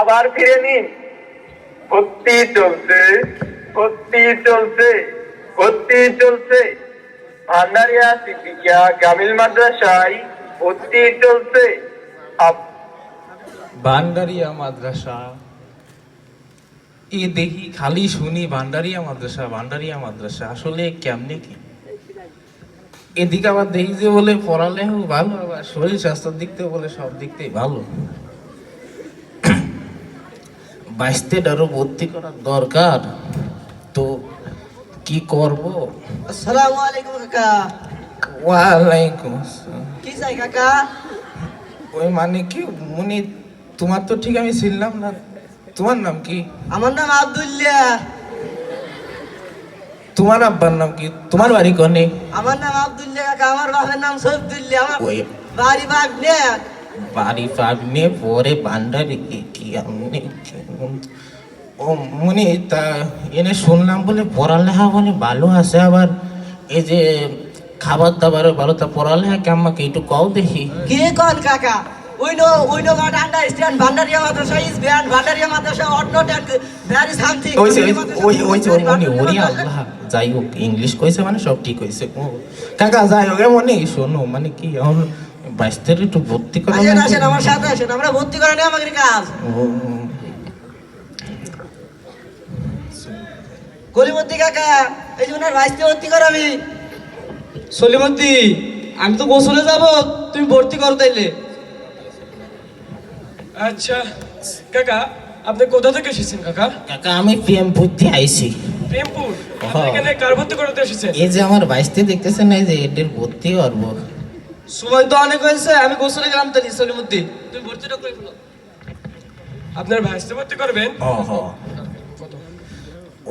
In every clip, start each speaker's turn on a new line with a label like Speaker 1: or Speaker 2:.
Speaker 1: আবার ফিরে নিন। ভর্তি চলছে ভর্তি চলছে ভর্তি চলছে। ভান্ডারিয়া, সিদ্দিকিয়া কামিল মাদ্রাসায় ভর্তি চলছে।
Speaker 2: ভান্ডারিয়া মাদ্রাসা। এ দেখি, খালি শুনি ভান্ডারিয়া মাদ্রাসা ভান্ডারিয়া মাদ্রাসা, আসলে কেমনে কি? এদিকে আবার দেখি যে বলে পড়ালেও ভালো, আবার শরীর স্বাস্থ্যের দিক থেকে বলে সব দিক থেকে ভালো। বাইশতে আরও ভর্তি করার দরকার। তো কি করব?
Speaker 3: আসসালামু আলাইকুম কাকা।
Speaker 2: ওয়ালাইকুম
Speaker 3: কি চাই কাকা?
Speaker 2: ওই মানে কি মনে তোমার তো ঠিক আমি ছিলাম না। তোমার নাম কি?
Speaker 3: আমার নাম আব্দুল্লাহ।
Speaker 2: তোমার আব্বার নাম কি? তোমার বাড়ি কনে?
Speaker 3: আমার নাম আব্দুল্লাহ কাকা আমার বাবার নাম সফদুল্লাহ আমার বাড়ি বাগনে
Speaker 2: বাড়ি পাগনে পরে ভান্ডারি কি কি আমনে ও মনে তা এনে শুনলাম বলে পড়ালেখা বলে ভালো আছে আবার। এই যে খাবার দাবার ভালো তা পড়ালেখা কেমন একটু কও দেখি।
Speaker 3: কে কোন কাকা? ওই নো ওই no not understand Bhandaria madrasa is banned Bhandaria madrasa ought not and there something
Speaker 2: ওই যে ওই ওই ওরে আল্লাহ যাই হোক ইংলিশ কইছে মানে সব ঠিক হয়েছে কাকা যাই হোক মনে শোনো মানে কি এখন বাইশদের একটু ভর্তি করা
Speaker 3: আসেন আসেন আমার সাথে আসেন আমরা ভর্তি করে নেই আমাদের কাজ। কলিমদ্দি কাকা এই যে ওনার ভাইসকে ভর্তি করাবি
Speaker 4: সলিমদ্দি আমি তো গোসলে যাব তুমি ভর্তি করো তাইলে।
Speaker 5: আচ্ছা কাকা আপনি কোথা থেকে এসেছেন কাকা?
Speaker 2: কাকা আমি প্রেম ভর্তি আইছি।
Speaker 5: প্রেমপুর? আপনি
Speaker 2: হ্যাঁ।
Speaker 5: এখানে কার ভর্তি করতে এসেছেন?
Speaker 2: এই যে আমার বাইশতে দেখতেছেন এই যে এদের ভর্তি করব।
Speaker 4: সময় তো অনেক হয়েছে আমি গোসলে গেলাম তুমি ভর্তিটা করে ফেলো
Speaker 5: আপনার ভর্তি করবেন?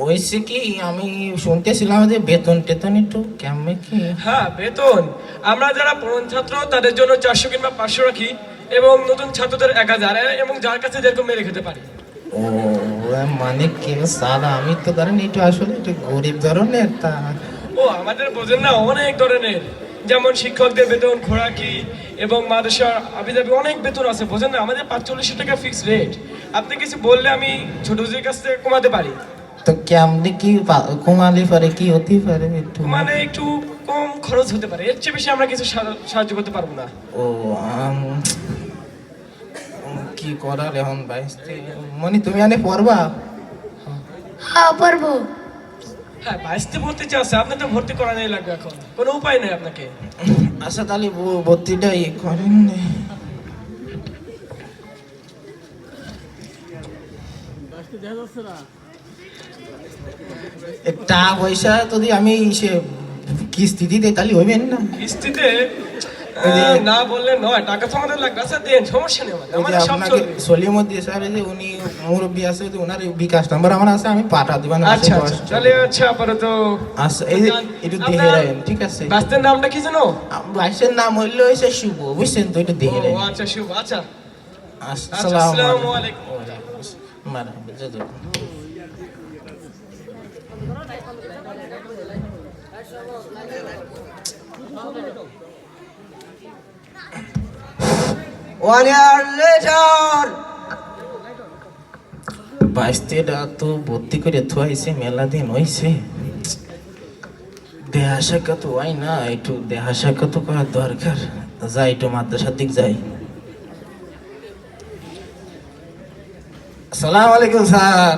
Speaker 2: ওইসে কি আমি শুনতেছিলাম যে বেতন টেতন একটু কেমন কি?
Speaker 5: হ্যাঁ বেতন। আমরা যারা ছাত্র তাদের জন্য চারশো কিংবা পাঁচশো রাখি এবং নতুন ছাত্রদের এক হাজার এবং যার কাছে যেরকম মেরে খেতে পারি।
Speaker 2: ও মানে কি সাদা আমি তো ধরেন একটু আসলে একটু গরিব ধরনের তা।
Speaker 5: ও আমাদের বোঝেন না অনেক ধরনের। যেমন শিক্ষকদের বেতন খোরাকি এবং মাদ্রাসার আবিদাবি অনেক বেতন আছে বোঝেন না? আমাদের পাঁচচল্লিশশো টাকা ফিক্স রেট আপনি কিছু বললে আমি ছোট কাছ থেকে কমাতে পারি।
Speaker 2: তো কেমনি কি কমালি পারে কি হতে পারে একটু?
Speaker 5: মানে একটু কম খরচ হতে পারে এর চেয়ে বেশি আমরা কিছু সাহায্য করতে পারব না।
Speaker 2: ও আম, কি করার এখন বাইশতে মানে তুমি আনে পড়বা?
Speaker 6: হ্যাঁ পারব
Speaker 5: হ্যাঁ বাইশতে ভর্তি চাচ্ছে আপনি তো ভর্তি করা নেই লাগবে এখন। কোনো উপায় নেই আপনাকে।
Speaker 2: আশা তাহলে ভর্তিটাই করেন। টাকা পয়সা যদি আমি সে কিস্তি দিতে তাহলে হইবেন না।
Speaker 5: কিস্তিতে না বললে নয় টাকা তো আমাদের লাগবে। আচ্ছা দেন সমস্যা নেই আমাদের।
Speaker 2: ওই যে
Speaker 5: আমাদের সব চলবে।
Speaker 2: সলিমদ্দি স্যার যে উনি মুরব্বী আছে ওনার বিকাশ নাম্বার আমার আছে আমি পাঠা দিবেন
Speaker 5: আচ্ছা আচ্ছা। তাহলে আচ্ছা আপাতত
Speaker 2: আচ্ছা এই একটু দেখে রাখেন ঠিক আছে।
Speaker 5: বাস্তের নামটা কি জানো
Speaker 2: বাইশের নাম হইল শুভ বুঝছেন তো একটু দেখে রাখেন।
Speaker 5: আচ্ছা শুভ আচ্ছা।
Speaker 2: আসসালামু আলাইকুম। মারহাবা জাযাক
Speaker 3: ওয়ান লেটার
Speaker 2: বাইশ তেরা তো ভর্তি করে মেলা দিন দেহা শাখা তো হয় না, একটু দেহা শাখা তো করার দরকার। যাই, একটু মাদ্রাসার দিক যাই। আসসালামু আলাইকুম, স্যার।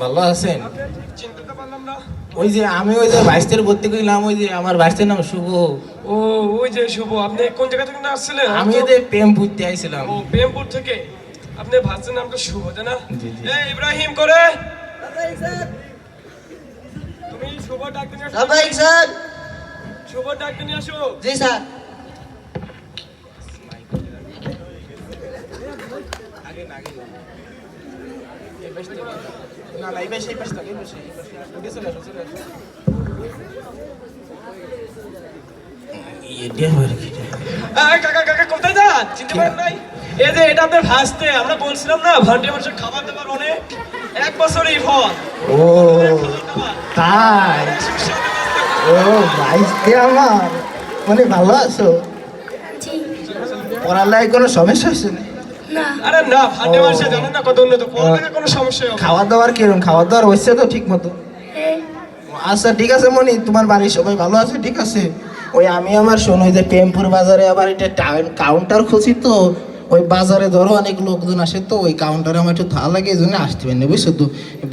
Speaker 2: ভালো আছেন? ওই যে আমি ওই যে বাইশতের ভর্তি করলাম ওই যে আমার বাইশতের নাম শুভ।
Speaker 5: ও ওই যে শুভ আপনি কোন জায়গা থেকে আসছিলেন?
Speaker 2: আমি যে প্রেম ভর্তি আইছিলাম।
Speaker 5: ও প্রেমপুর থেকে। আপনি ভাবছেন নামটা শুভ তাই না। এই ইব্রাহিম করে। তুমি শুভ ডাকতে নিয়ে আসো।
Speaker 3: স্যার।
Speaker 5: শুভ ডাকতে নিয়ে আসো।
Speaker 3: জি স্যার।
Speaker 2: না না এই পাশে এই পাশে এই পাশে উঠে চলে আসো চলে আসো। এটা আবার কি রে?
Speaker 5: এই কাকা কাকা কোথায় যান? চিনতে পারেন নাই? এই যে এটা আপনার ভাসতে আমরা বলছিলাম না ভান্ডে মানুষের খাবার দাবার অনেক। এক বছরই ফল।
Speaker 2: ও তাই? ও আমার। মানে ভালো আছো? পড়ালেখায় কোনো সমস্যা হচ্ছে না
Speaker 5: আরে না ভান্ডে মাসে জানেন না কত উন্নত। পড়ালেখা কোনো সমস্যা হবে
Speaker 2: খাওয়া দাওয়ার কীরকম খাওয়া দাওয়ার হচ্ছে তো ঠিক মতো আচ্ছা ঠিক আছে মনি তোমার বাড়ির সবাই ভালো আছে? ঠিক আছে। ওই আমি আমার শোনো যে টেম্পুর বাজারে আবার এটা কাউন্টার খুঁজি তো। ওই বাজারে ধরো অনেক লোকজন আসে তো ওই কাউন্টারে আমার একটু থা লাগে এই জন্য আসতে পারি না বুঝছ তো?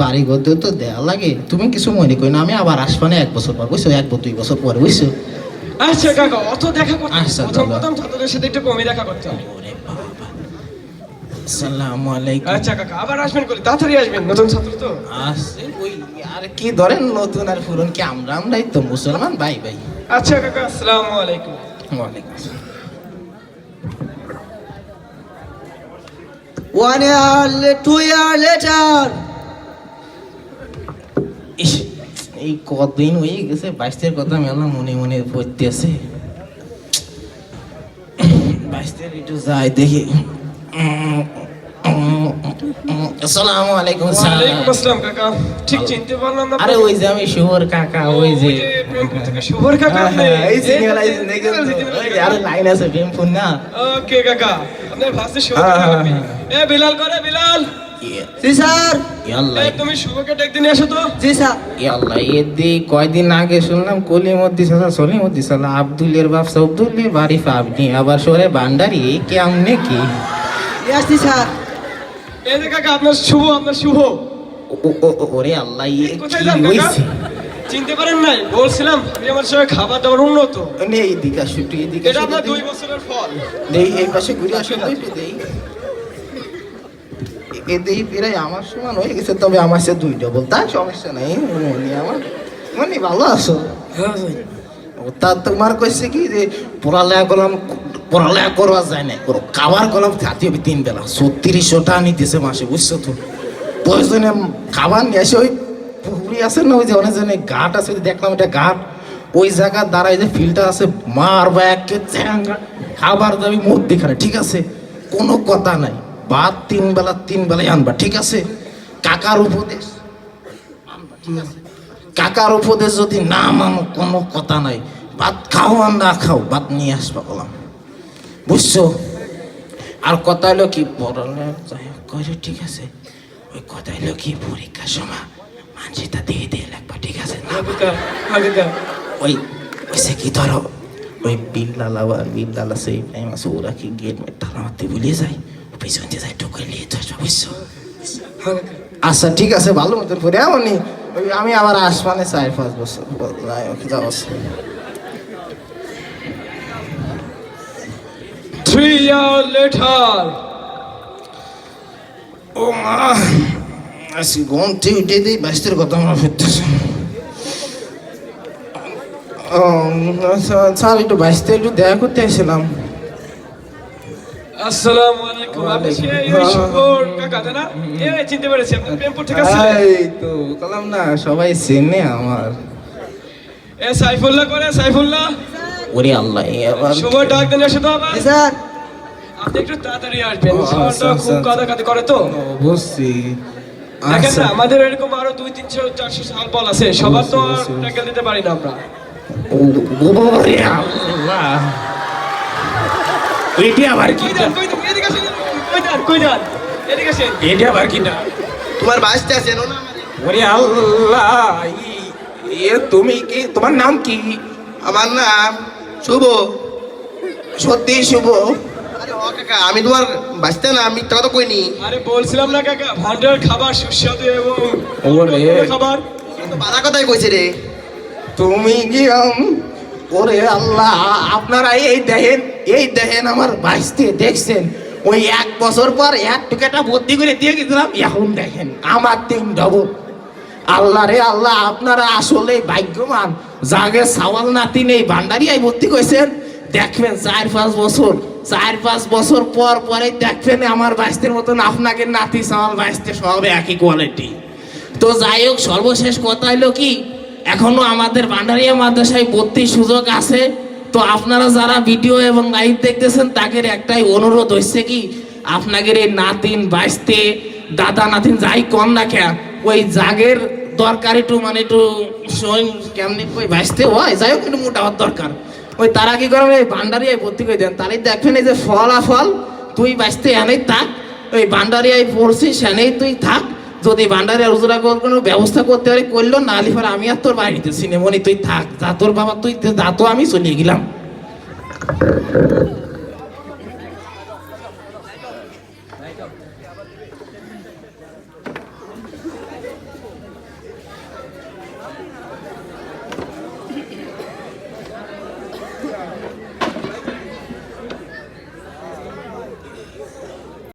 Speaker 2: বাড়ি ঘর তো দেয়া লাগে। তুমি কিছু মনে করি না আমি আবার আসব না এক বছর পর বুঝছ? এক বছর দুই বছর পর বুঝছ?
Speaker 5: আচ্ছা কাকা অত দেখা করতে
Speaker 2: আচ্ছা,
Speaker 5: প্রথম প্রথম ছাত্রদের সাথে একটু কমই দেখা করতে হবে।
Speaker 2: আসসালামু আলাইকুম।
Speaker 5: আচ্ছা কাকা আবার আসবেন করে তাড়াতাড়ি আসবেন নতুন ছাত্র তো।
Speaker 2: আসছে ওই আর কি ধরেন নতুন আর পুরন কি আমরা আমরাই তো মুসলমান? ভাই ভাই।
Speaker 5: আচ্ছা কাকা আসসালামু আলাইকুম।
Speaker 2: ওয়ালাইকুম আসসালাম। এই কদিন হয়ে গেছে বাইশের কথা মেলা মনে মনে পড়তেছে। বাইশের একটু যাই দেখি। আসসালামু আলাইকুম
Speaker 5: ওয়ালাইকুম আসসালাম কাকা। ঠিক চিনতে পারলাম না
Speaker 2: আরে ওই যে আমি শুভর কাকা ওই যে।
Speaker 5: শুভর কাকা। আপনি
Speaker 2: হ্যাঁ, এই যে আরে লাইন আছে প্রেমপুর না?
Speaker 5: ওকে কাকা। আপনার ভাষে শুভ
Speaker 2: হ্যাঁ,
Speaker 5: কাকা
Speaker 2: হ্যাঁ,
Speaker 5: এ বিলাল করে বিলাল।
Speaker 3: জি স্যার।
Speaker 5: তুমি শুভকে ডেক দিনে তো।
Speaker 3: জি স্যার।
Speaker 2: ইয়াল্লা এদি কয়দিন আগে শুনলাম কলিমদ্দি সালা সলিমদ্দি সালা আব্দুলের বাপসা আব্দুল্লে বাড়ি পাবনি। আবার সরে ভান্ডারি এই কেমনে কি?
Speaker 3: স্যার।
Speaker 5: এই যে কাকা আপনার শুভ আপনার শুভ?
Speaker 2: ও- ও- ও- ওরে আল্লাহ ইয়ে
Speaker 5: কোথায়
Speaker 2: কি
Speaker 5: যান কাকা? চিনতে পারেন নাই বলছিলাম আমার সঙ্গে খাবার দাবার উন্নত।
Speaker 2: নে এইদিকে আসো একটু এদিকে
Speaker 5: এটা আপনার দুই বছরের ফল।
Speaker 2: দেই এই পাশে ঘুরে আসো দেই এ দেই প্রায় আমার সমান হয়ে গেছে তবে আমার সে দুই ডবল তা সমস্যা নাই মনি আমার। মনি ভালো আছো? ও তা তোমার কইছে কি যে পড়ালেখা করলাম পড়ালেখা করবা যায় না করো খাবার করলাম খাতে হবে তিন বেলা। ছত্রিশশো টাকা নিতেছে মাসে, বুঝছ তো? প্রয়োজনে খাবার নিয়ে ওই পুকুরি আছে না, ওই যে অনেক জনে ঘাট আছে দেখলাম এটা ঘাট। ওই জায়গার দ্বারা যে ফিল্টার আছে, মার বা একে খাবার দাবি মধ্যে খানে ঠিক আছে? কোনো কথা নাই। ভাত তিন বেলা, তিন বেলায় আনবা, ঠিক আছে? কাকার উপদেশ। কাকার উপদেশ যদি না মানো, কোনো কথা নাই। ভাত খাও আর না খাও, ভাত নিয়ে আসবা বললাম বুঝছ? আর কথা হলো কি পড়ালে করে ঠিক আছে। ওই কথা হলো কি পরীক্ষার সময়। মানসিকতা দিয়ে দিয়ে লাগবা ঠিক আছে? ওই ওইসে কি ধরো ওই বিল্লাল আবার বিল্লাল আছে এই টাইম আছে ওরা কি গেট মেট তালা মারতে ভুলে যায়? পিছন দিয়ে যায় টোকে নিয়ে তো আসবা বুঝছ? আচ্ছা ঠিক আছে ভালো মতন করে এমনই। ওই আমি আবার আসমানে চার পাঁচ বছর যাই হোক, যাও
Speaker 5: থ্রি ইয়ার লেটার
Speaker 2: ও মা আজকে ঘুমতে উঠে দিই ব্যস্তের কথা মনে আচ্ছা, স্যার একটু ব্যস্ত একটু দেখা করতে এসেছিলাম।
Speaker 5: আসসালামু আলাইকুম আপনি সেই ওই কাকা তাই না? এ চিনতে পেরেছি আপনি প্রেমপুর থেকে আসছিলেন
Speaker 2: এই তো বললাম না সবাই চেনে আমার।
Speaker 5: এ সাইফুল্লাহ করে সাইফুল্লাহ।
Speaker 2: ওরে আল্লাহ
Speaker 5: শুভ ডাক দেন এসে তো আবার
Speaker 3: স্যার।
Speaker 5: আপনি একটু তাড়াতাড়ি আসবেন
Speaker 2: আচ্ছা,
Speaker 5: সময়টা খুব
Speaker 2: আচ্ছা।
Speaker 5: কাদাকাদি করে তো।
Speaker 2: বুঝছি।
Speaker 5: দেখেন
Speaker 2: আচ্ছা।
Speaker 5: না আমাদের এরকম আরও দুই তিনশো চারশো সাল বল আছে সবার তো আর। ট্যাকেল দিতে পারি না আমরা।
Speaker 2: ওরে আল্লাহ। এটি আবার কি? এটি আবার কিটা
Speaker 3: তোমার আছে না
Speaker 2: ওরে আল্লাহ এ তুমি কি তোমার নাম কি?
Speaker 7: আমার নাম শুভ।
Speaker 2: সত্যি শুভ।
Speaker 7: আরে ও কাকা আমি তোমার বাঁচতে না আমি কথা কইনি।
Speaker 5: আরে বলছিলাম না কাকা ভান্ডার খাবার সুস্বাদু এবং
Speaker 2: ওরে।
Speaker 5: খাবার।
Speaker 7: বাধা কথাই কইছে রে।
Speaker 2: তুমি কি ওরে আল্লাহ আপনারা এই দেখেন এই দেখেন আমার বাইসতে দেখছেন। ওই এক বছর পর এক টুকেটা ভর্তি করে দিয়ে গেছিলাম এখন দেখেন আমার তিন ডবল। আল্লাহ রে আল্লাহ আপনারা আসলে ভাগ্যবান। জাগে সাওয়াল নাতি নেই, ভান্ডারিয়ায় ভর্তি করেছেন। দেখবেন চার পাঁচ বছর, চার পাঁচ বছর পর পরে দেখবেন আমার বাইস্তের মতন আপনাকে নাতি সাওয়াল বাইস্তে সব একই কোয়ালিটি তো যাই হোক, সর্বশেষ কথা হলো কি, এখনও আমাদের ভান্ডারিয়া মাদ্রাসায় ভর্তির সুযোগ আছে। তো আপনারা যারা ভিডিও এবং লাইভ দেখতেছেন, তাদের একটাই অনুরোধ হচ্ছে কি, আপনাদের এই নাতিন বাইসতে দাদা নাতিন যাই কম না কেন, ওই জাগের দরকার একটু মানে একটু কেমনি কই বাইসতে হয়? যাই হোক, একটু মোটা হওয়ার দরকার। ওই তারা কি করেন এই ভান্ডারিয়ায় ভর্তি করে দেন। তাহলে দেখবেন এই যে ফল ফলাফল, তুই বাঁচতে এনেই থাক। ওই বান্ডারিয়ায় পড়ছিস এনেই তুই থাক। যদি বান্ডারিয়া উজরা কোনো ব্যবস্থা করতে পারে, করল, না আলি পরে আমি আর তোর বাড়িতে সিনেমনি তুই থাক। যা তোর বাবা, তুই যা তো আমি চলে গেলাম।